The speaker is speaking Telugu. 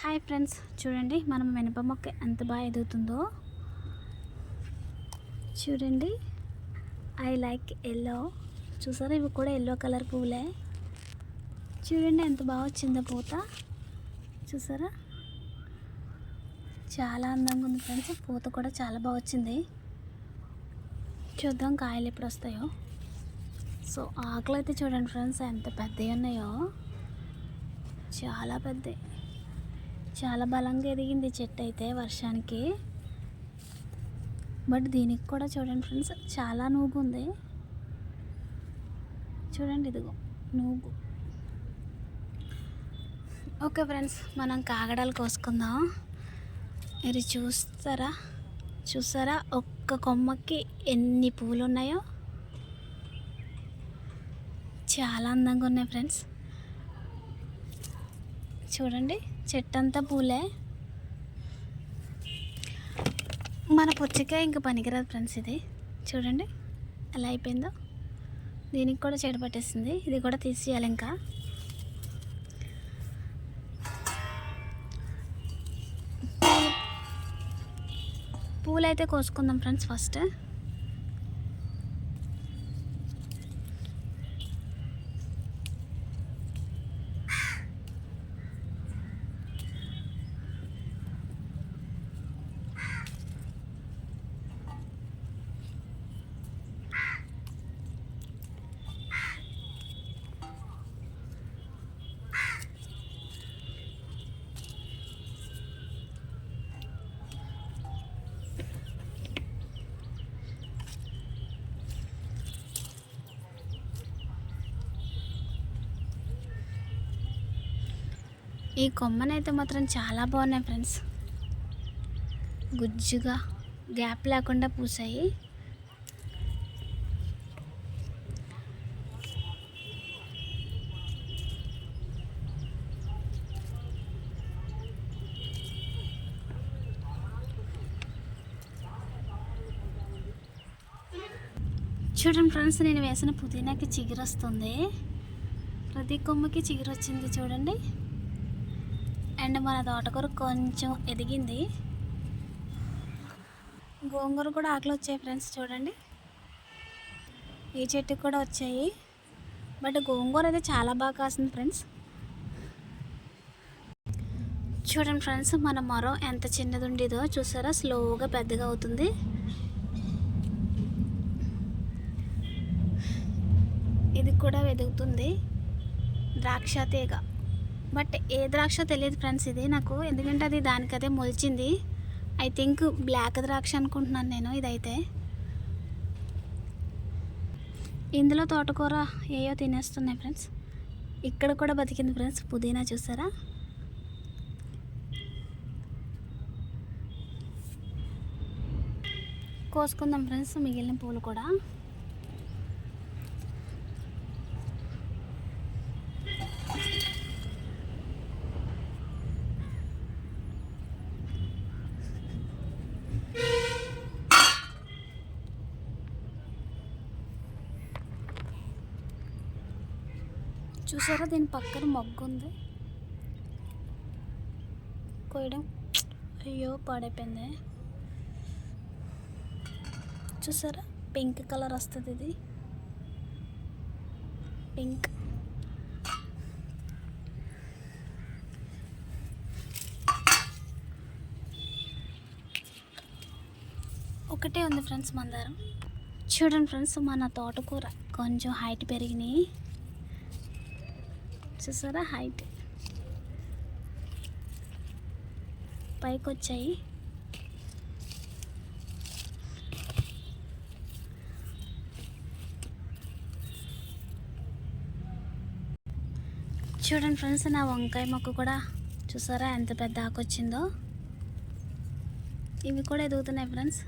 హాయ్ ఫ్రెండ్స్ చూడండి మనం మినప మొక్క ఎంత బాగా ఎదుగుతుందో. చూడండి ఐ లైక్ ఎల్లో చూసారా ఇవి కూడా ఎల్లో కలర్ పువ్వులే. చూడండి ఎంత బాగా వచ్చిందో పూత. చూసారా? చాలా అందంగా ఉంది ఫ్రెండ్స్ పూత కూడా చాలా బాగా వచ్చింది. చూద్దాం కాయలు ఎప్పుడు వస్తాయో. సో ఆకులు అయితే చూడండి ఫ్రెండ్స్ ఎంత పెద్దవి ఉన్నాయో. చాలా పెద్దవి. చాలా బలంగా ఎదిగింది చెట్టు అయితే వర్షానికి. బట్ దీనికి కూడా చూడండి ఫ్రెండ్స్ చాలా నూగు ఉంది. చూడండి ఇదిగో నూగు. ఓకే ఫ్రెండ్స్ మనం కాగడాలు కోసుకుందాం. మీరు చూస్తారా? చూసారా? ఒక్క కొమ్మకి ఎన్ని పూలు ఉన్నాయో చాలా అందంగా ఉన్నాయి ఫ్రెండ్స్ చూడండి. చెట్టు అంతా పూలే. మన పుచ్చకాయ ఇంకా పనికిరాదు ఫ్రెండ్స్ ఇది. చూడండి ఎలా అయిపోయిందో. దీనికి కూడా చెడు పట్టేసింది. ఇది కూడా తీసేయాలి ఇంకా. పూలు అయితే కోసుకుందాం ఫ్రెండ్స్ ఫస్ట్. ఈ కొమ్మనైతే మాత్రం చాలా బాగున్నాయి ఫ్రెండ్స్. గుజ్జుగా గ్యాప్ లేకుండా పూసాయి. చూడండి ఫ్రెండ్స్ నేను వేసిన పుదీనాకి చిగురు వస్తుంది ప్రతి కొమ్మకి చిగురు వచ్చింది చూడండి. అండ్ మన తోటకూర కొంచెం ఎదిగింది. గోంగూర కూడా ఆకులు వచ్చాయి ఫ్రెండ్స్ చూడండి. ఈ చెట్టుకు కూడా వచ్చాయి. బట్ గోంగూర అయితే చాలా బాగా కాసింది ఫ్రెండ్స్ చూడండి ఫ్రెండ్స్ మన మొరం ఎంత చిన్నది ఉండేదో చూసారా? స్లోగా పెద్దగా అవుతుంది. ఇది కూడా వెదుగుతుంది ద్రాక్ష తీగ. బట్ ఏ ద్రాక్ష తెలియదు ఫ్రెండ్స్ ఇది నాకు. ఎందుకంటే అది దానికదే మొలిచింది. ఐ థింక్ బ్లాక్ ద్రాక్ష అనుకుంటున్నాను నేను ఇదైతే. ఇందులో తోటకూర ఏయో తినేస్తున్నాయి ఫ్రెండ్స్. ఇక్కడ కూడా బతికింది ఫ్రెండ్స్. పుదీనా చూసారా? కోసుకుందాం ఫ్రెండ్స్. మిగిలిన పూలు కూడా. చూసారా? దీని పక్కన మొగ్గు ఉంది కోయడం అయ్యో పాడైపోయింది. చూసారా? పింక్ కలర్ వస్తుంది ఇది. పింక్. ఒకటే ఉంది ఫ్రెండ్స్ మందారం. చూడండి ఫ్రెండ్స్ మన తోటకూర కొంచెం హైట్ పెరిగినాయి. చూసారా? హైట్ పైకి వచ్చాయి చూడండి ఫ్రెండ్స్ నా వంకాయ మొక్క కూడా చూసారా? ఎంత పెద్ద ఆకొచ్చిందో ఇవి కూడా ఎదుగుతున్నాయి ఫ్రెండ్స్.